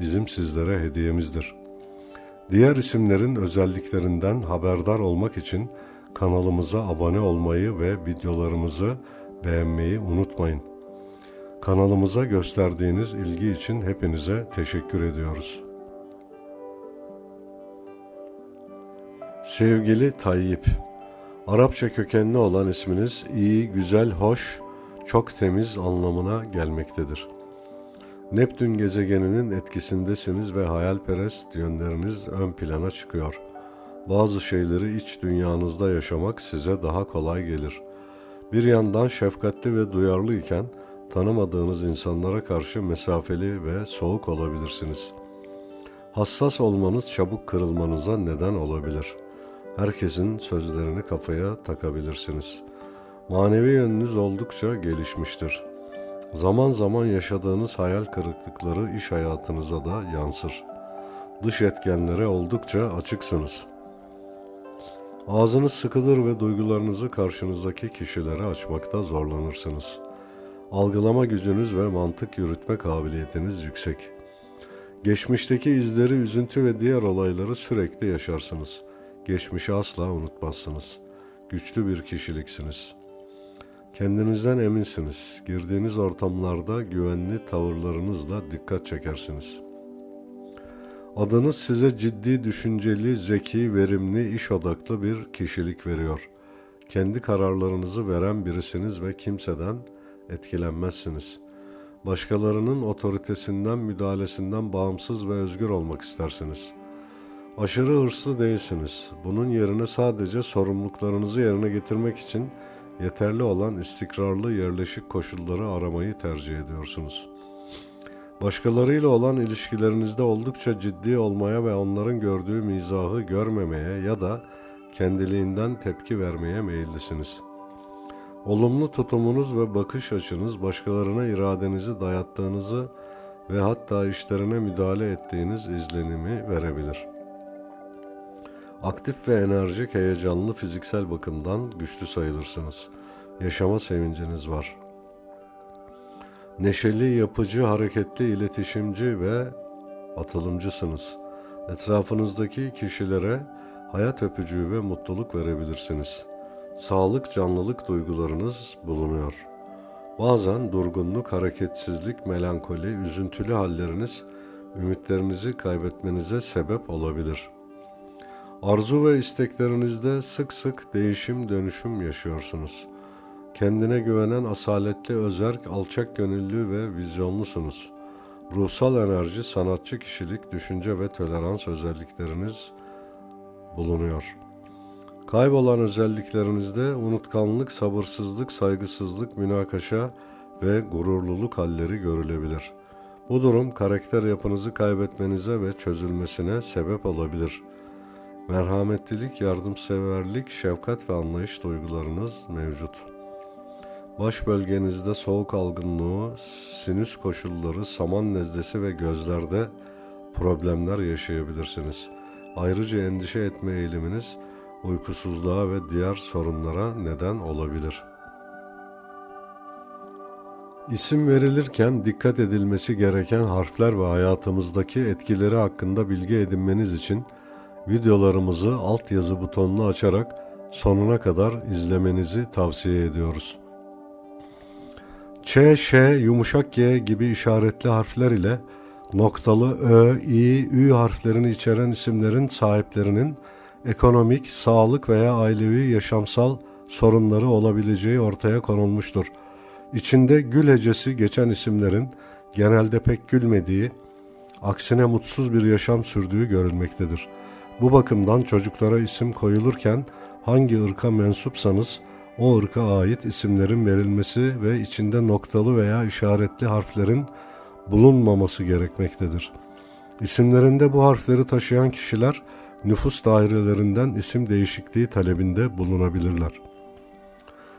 bizim sizlere hediyemizdir. Diğer isimlerin özelliklerinden haberdar olmak için kanalımıza abone olmayı ve videolarımızı beğenmeyi unutmayın. Kanalımıza gösterdiğiniz ilgi için hepinize teşekkür ediyoruz. Sevgili Tayyip, Arapça kökenli olan isminiz iyi, güzel, hoş, çok temiz anlamına gelmektedir. Neptün gezegeninin etkisindesiniz ve hayalperest yönleriniz ön plana çıkıyor. Bazı şeyleri iç dünyanızda yaşamak size daha kolay gelir. Bir yandan şefkatli ve duyarlı iken tanımadığınız insanlara karşı mesafeli ve soğuk olabilirsiniz. Hassas olmanız çabuk kırılmanıza neden olabilir. Herkesin sözlerini kafaya takabilirsiniz. Manevi yönünüz oldukça gelişmiştir. Zaman zaman yaşadığınız hayal kırıklıkları iş hayatınıza da yansır. Dış etkenlere oldukça açıksınız. Ağzınız sıkılır ve duygularınızı karşınızdaki kişilere açmakta zorlanırsınız. Algılama gücünüz ve mantık yürütme kabiliyetiniz yüksek. Geçmişteki izleri, üzüntü ve diğer olayları sürekli yaşarsınız. Geçmişi asla unutmazsınız. Güçlü bir kişiliksiniz.'' Kendinizden eminsiniz. Girdiğiniz ortamlarda güvenli tavırlarınızla dikkat çekersiniz. Adınız size ciddi, düşünceli, zeki, verimli, iş odaklı bir kişilik veriyor. Kendi kararlarınızı veren birisiniz ve kimseden etkilenmezsiniz. Başkalarının otoritesinden, müdahalesinden bağımsız ve özgür olmak istersiniz. Aşırı hırslı değilsiniz. Bunun yerine sadece sorumluluklarınızı yerine getirmek için yeterli olan istikrarlı yerleşik koşulları aramayı tercih ediyorsunuz. Başkalarıyla olan ilişkilerinizde oldukça ciddi olmaya ve onların gördüğü mizahı görmemeye ya da kendiliğinden tepki vermeye meyillisiniz. Olumlu tutumunuz ve bakış açınız başkalarına iradenizi dayattığınızı ve hatta işlerine müdahale ettiğiniz izlenimi verebilir.'' Aktif ve enerjik, heyecanlı fiziksel bakımdan güçlü sayılırsınız. Yaşama sevinciniz var. Neşeli, yapıcı, hareketli, iletişimci ve atılımcısınız. Etrafınızdaki kişilere hayat öpücüğü ve mutluluk verebilirsiniz. Sağlık, canlılık duygularınız bulunuyor. Bazen durgunluk, hareketsizlik, melankoli, üzüntülü halleriniz ümitlerinizi kaybetmenize sebep olabilir.'' Arzu ve isteklerinizde sık sık değişim dönüşüm yaşıyorsunuz. Kendine güvenen asaletli, özerk, alçak gönüllü ve vizyonlusunuz. Ruhsal enerji, sanatçı kişilik, düşünce ve tolerans özellikleriniz bulunuyor. Kaybolan özelliklerinizde unutkanlık, sabırsızlık, saygısızlık, münakaşa ve gururluluk halleri görülebilir. Bu durum karakter yapınızı kaybetmenize ve çözülmesine sebep olabilir.'' Merhametlilik, yardımseverlik, şefkat ve anlayış duygularınız mevcut. Baş bölgenizde soğuk algınlığı, sinüs koşulları, saman nezlesi ve gözlerde problemler yaşayabilirsiniz. Ayrıca endişe etme eğiliminiz uykusuzluğa ve diğer sorunlara neden olabilir. İsim verilirken dikkat edilmesi gereken harfler ve hayatımızdaki etkileri hakkında bilgi edinmeniz için videolarımızı altyazı butonunu açarak sonuna kadar izlemenizi tavsiye ediyoruz. Ç, Ş, yumuşak G gibi işaretli harfler ile noktalı Ö, İ, Ü harflerini içeren isimlerin sahiplerinin ekonomik, sağlık veya ailevi yaşamsal sorunları olabileceği ortaya konulmuştur. İçinde gül hecesi geçen isimlerin genelde pek gülmediği, aksine mutsuz bir yaşam sürdüğü görülmektedir.'' Bu bakımdan çocuklara isim koyulurken hangi ırka mensupsanız o ırka ait isimlerin verilmesi ve içinde noktalı veya işaretli harflerin bulunmaması gerekmektedir. İsimlerinde bu harfleri taşıyan kişiler nüfus dairelerinden isim değişikliği talebinde bulunabilirler.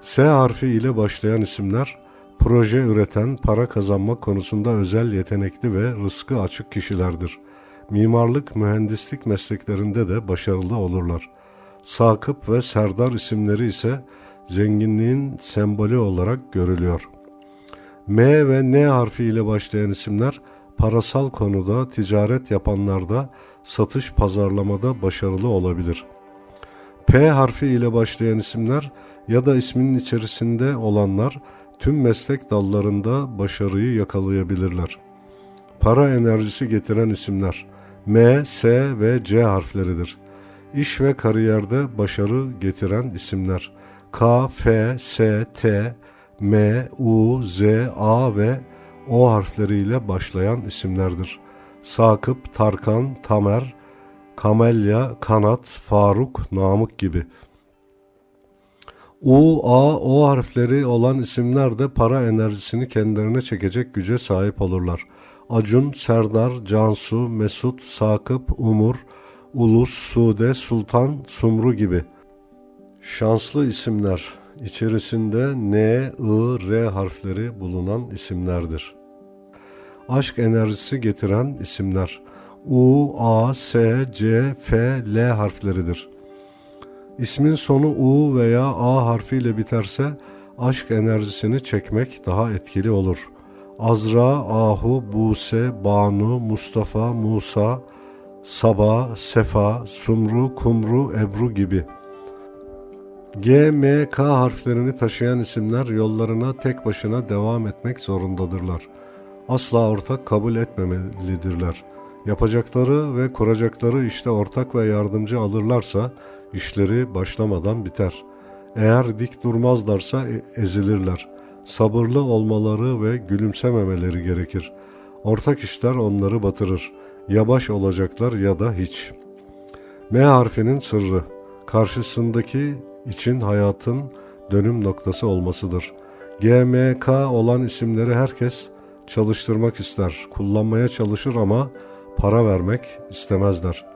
S harfi ile başlayan isimler proje üreten, para kazanmak konusunda özel yetenekli ve rızkı açık kişilerdir. Mimarlık, mühendislik mesleklerinde de başarılı olurlar. Sakıp ve Serdar isimleri ise zenginliğin sembolü olarak görülüyor. M ve N harfi ile başlayan isimler parasal konuda ticaret yapanlarda satış pazarlamada başarılı olabilir. P harfi ile başlayan isimler ya da isminin içerisinde olanlar tüm meslek dallarında başarıyı yakalayabilirler. Para enerjisi getiren isimler M, S ve C harfleridir. İş ve kariyerde başarı getiren isimler K, F, S, T, M, U, Z, A ve O harfleriyle başlayan isimlerdir. Sakıp, Tarkan, Tamer, Kamelya, Kanat, Faruk, Namık gibi. U, A, O harfleri olan isimler de para enerjisini kendilerine çekecek güce sahip olurlar. Acun, Serdar, Cansu, Mesut, Sakıp, Umur, Ulus, Sude, Sultan, Sumru gibi. Şanslı isimler içerisinde N, I, R harfleri bulunan isimlerdir. Aşk enerjisi getiren isimler U, A, S, C, F, L harfleridir. İsmin sonu U veya A harfiyle biterse aşk enerjisini çekmek daha etkili olur. Azra, Ahu, Buse, Banu, Mustafa, Musa, Saba, Sefa, Sumru, Kumru, Ebru gibi. G, M, K harflerini taşıyan isimler yollarına tek başına devam etmek zorundadırlar. Asla ortak kabul etmemelidirler. Yapacakları ve kuracakları işte ortak ve yardımcı alırlarsa işleri başlamadan biter. Eğer dik durmazlarsa e- ezilirler. Sabırlı olmaları ve gülümsememeleri gerekir. Ortak işler onları batırır. Ya baş olacaklar ya da hiç. M harfinin sırrı karşısındaki için hayatın dönüm noktası olmasıdır. GMK olan isimleri herkes çalıştırmak ister, kullanmaya çalışır ama para vermek istemezler.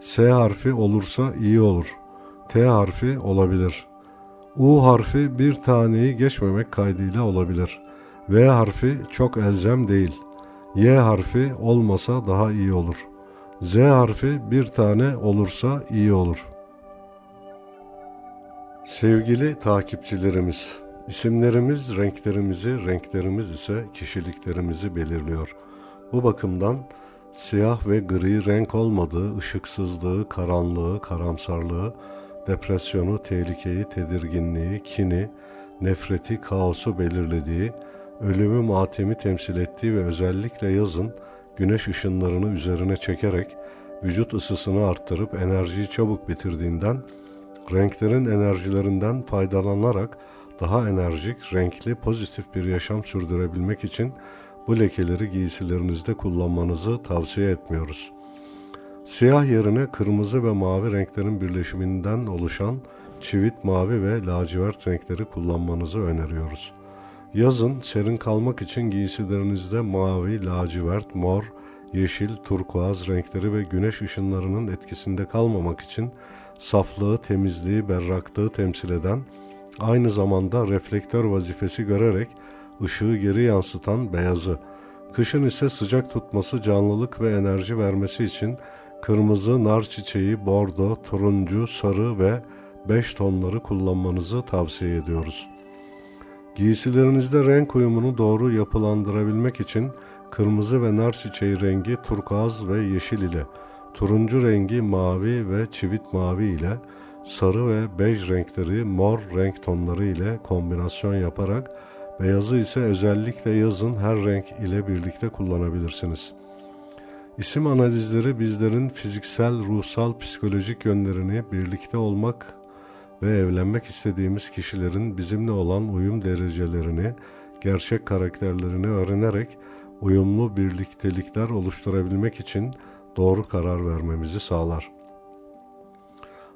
S harfi olursa iyi olur. T harfi olabilir. U harfi bir taneyi geçmemek kaydıyla olabilir. V harfi çok elzem değil. Y harfi olmasa daha iyi olur. Z harfi bir tane olursa iyi olur. Sevgili takipçilerimiz, isimlerimiz renklerimizi, renklerimiz ise kişiliklerimizi belirliyor. Bu bakımdan siyah ve gri renk olmadığı, ışıksızlığı, karanlığı, karamsarlığı, depresyonu, tehlikeyi, tedirginliği, kini, nefreti, kaosu belirlediği, ölümü, matemi temsil ettiği ve özellikle yazın güneş ışınlarını üzerine çekerek vücut ısısını arttırıp enerjiyi çabuk bitirdiğinden renklerin enerjilerinden faydalanarak daha enerjik, renkli, pozitif bir yaşam sürdürebilmek için bu lekeleri giysilerinizde kullanmanızı tavsiye etmiyoruz. Siyah yerine kırmızı ve mavi renklerin birleşiminden oluşan çivit mavi ve lacivert renkleri kullanmanızı öneriyoruz. Yazın serin kalmak için giysilerinizde mavi, lacivert, mor, yeşil, turkuaz renkleri ve güneş ışınlarının etkisinde kalmamak için saflığı, temizliği, berraklığı temsil eden, aynı zamanda reflektör vazifesi görerek ışığı geri yansıtan beyazı Kışın ise sıcak tutması, canlılık ve enerji vermesi için kırmızı, nar çiçeği, bordo, turuncu, sarı ve 5 tonları kullanmanızı tavsiye ediyoruz. Giysilerinizde renk uyumunu doğru yapılandırabilmek için kırmızı ve nar çiçeği rengi turkuaz ve yeşil ile, turuncu rengi mavi ve çivit mavi ile, sarı ve bej renkleri mor renk tonları ile kombinasyon yaparak beyazı ise özellikle yazın her renk ile birlikte kullanabilirsiniz. İsim analizleri bizlerin fiziksel, ruhsal, psikolojik yönlerini birlikte olmak ve evlenmek istediğimiz kişilerin bizimle olan uyum derecelerini, gerçek karakterlerini öğrenerek uyumlu birliktelikler oluşturabilmek için doğru karar vermemizi sağlar.